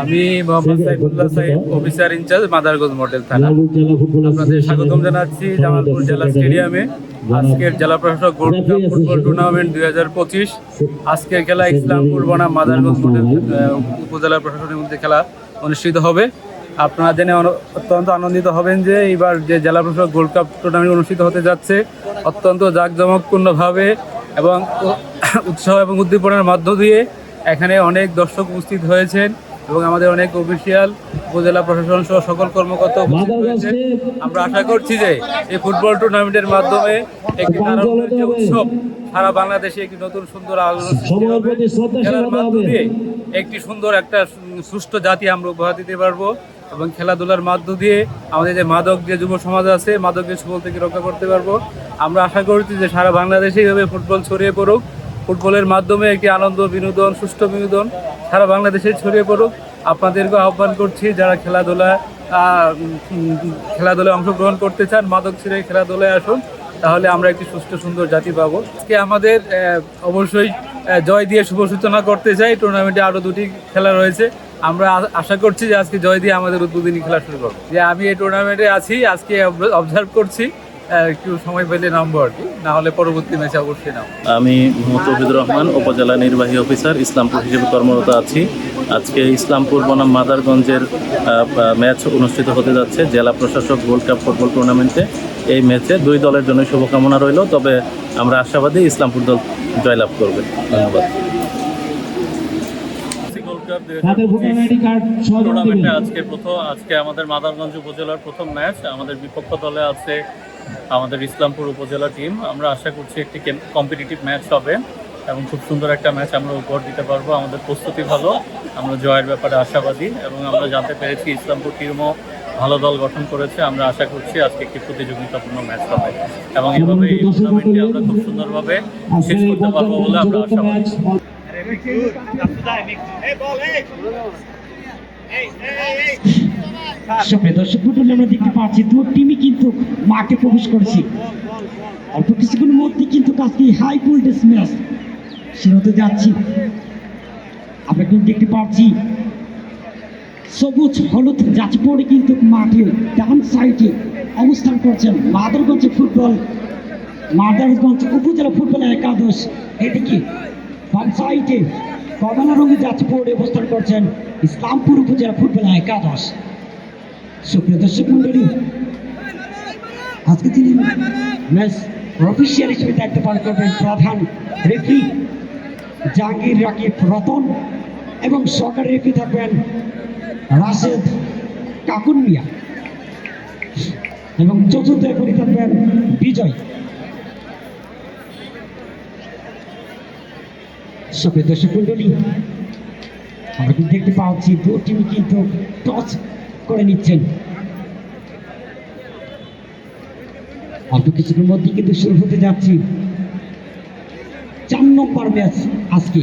আমি Mohammad Saifullah Saeed officer in charge Madarganj model থানা। আপনাদের স্বাগতম জানাচ্ছি জামালপুর জেলা স্টেডিয়ামে। আজকের জেলা প্রশাসক গোল্ড কাপ ফুটবল টুর্নামেন্ট দুই হাজার পঁচিশ। আজকের খেলা ইসলামপুর বনাম মাদারগঞ্জ মডেল উপজেলা প্রশাসনের মধ্যে খেলা অনুষ্ঠিত হবে। আপনারা জেনে অত্যন্ত আনন্দিত হবেন যে এইবার যে জেলা প্রশাসক গোল্ড কাপ টুর্নামেন্ট অনুষ্ঠিত হতে যাচ্ছে, অত্যন্ত জাঁকজমকপূর্ণভাবে এবং উৎসাহ এবং উদ্দীপনার মধ্য দিয়ে এখানে অনেক দর্শক উপস্থিত হয়েছেন এবং আমাদের অনেক অফিসিয়াল উপজেলা প্রশাসন সহ সকল কর্মকর্তা উপস্থিত হয়েছেন। আমরা আশা করছি যে এই ফুটবল টুর্নামেন্টের মাধ্যমে একটি উৎসব সারা বাংলাদেশে একটি নতুন সুন্দর খেলার দিয়ে একটি সুন্দর একটা সুষ্ঠু জাতি আমরা উপহার দিতে পারব এবং খেলাধুলার মাধ্য দিয়ে আমাদের যে মাদক যে যুব সমাজ আছে মাদকের সুবল থেকে রক্ষা করতে পারব। আমরা আশা করছি যে সারা বাংলাদেশে এইভাবে ফুটবল ছড়িয়ে পড়ুক। ফুটবলের মাধ্যমে একটি আনন্দ বিনোদন সুষ্ঠু বিনোদন সারা বাংলাদেশে ছড়িয়ে পড়ুক। আপনাদেরকে আহ্বান করছি যারা খেলাধুলা খেলাধুলায় অংশগ্রহণ করতে চান মাদক ছেড়ে খেলাধুলায় আসুন। তাহলে আমরা একটি সুস্থ, সুন্দর জাতি পাবো। আজকে আমাদের অবশ্যই জয় দিয়ে শুভ সূচনা করতে চাই। টুর্নামেন্টে আরও দুটি খেলা রয়েছে। আমরা আশা করছি যে আজকে জয় দিয়ে আমাদের উদ্বোধনী খেলা শুরু করব যে আমি এই টুর্নামেন্টে আছি, আজকে অবজার্ভ করছি। একটু সময় পেলে নামবো আর কি। না হলে পরবর্তী ম্যাচে অবশ্যই নাম আমি মোহাম্মদ রহমান, উপজেলা নির্বাহী অফিসার ইসলামপুর হিসেবে কর্মরত আছি। আজকে ইসলামপুর বনাম মাদারগঞ্জের ম্যাচ অনুষ্ঠিত হতে যাচ্ছে জেলা প্রশাসক গোল্ড কাপ ফুটবল টুর্নামেন্টে এই ম্যাচে দুই দলের জন্য শুভকামনা রইল, তবে আমরা আশাবাদী ইসলামপুর দল জয়লাভ করবে। ধন্যবাদ। কার্ড টুর্নামেন্টে আজকে প্রথম আজকে আমাদের মাদারগঞ্জ উপজেলার প্রথম ম্যাচ আমাদের বিপক্ষ দলে আছে আমাদের ইসলামপুর উপজেলা টিম আমরা আশা করছি একটি কম্পিটিটিভ ম্যাচ হবে এবং খুব সুন্দর একটা ম্যাচ আমরা উপহার দিতে পারব। আমাদের প্রস্তুতি ভালো আমরা জয়ের ব্যাপারে আশাবাদী এবং আমরা জানতে পেরেছি ইসলামপুর টিমও ভালো দল গঠন করেছে। আমরা আশা করছি আজকে একটি প্রতিযোগিতাপূর্ণ ম্যাচ হবে এবং এভাবে এই টুর্নামেন্টটি আমরা খুব সুন্দরভাবে শেষ করতে পারব বলে আমরা আশাবাদী দেখতে পাচ্ছি দু টিমই কিন্তু মাঠে প্রবেশ করেছে। অল্প কিছুক্ষণের মধ্যে কিন্তু আজকে হাই ভোল্টেজ ম্যাচ শুরু হতে যাচ্ছি। আমরা কিন্তু দেখতে পাচ্ছি, সবুজ, হলুদ যাচ্ছে পরে কিন্তু মাঠে ডান সাইডে অবস্থান করছেন মাদারগঞ্জ ফুটবল, মাদারগঞ্জ উপজেলা ফুটবল একাদশ। এদিকে বাম সাইডে কমলা রঙের যাচ্ছে পরে অবস্থান করছেন ইসলামপুর উপজেলা ফুটবল একাদশ। সুপ্রিয় দর্শক মন্ডলী আজকে তিনি ম্যাচ অফিসিয়াল হিসেবে দায়িত্ব পালন করবেন প্রধান রেফরি জাহাঙ্গীর রাকিব রতন এবং সরকারি রেফরি থাকবেন রাশেদ কাকুন মিয়া এবং চতুর্থ রেফরি থাকবেন বিজয়। সুপ্রিয় দর্শক মন্ডলী আমরা কিন্তু দেখতে পাচ্ছি দু টিম কিন্তু টস করে নিচ্ছেন। অল্প কিছুক্ষণের মধ্যে কিন্তু শুরু হতে যাচ্ছি। চার নম্বর ম্যাচ আজকে।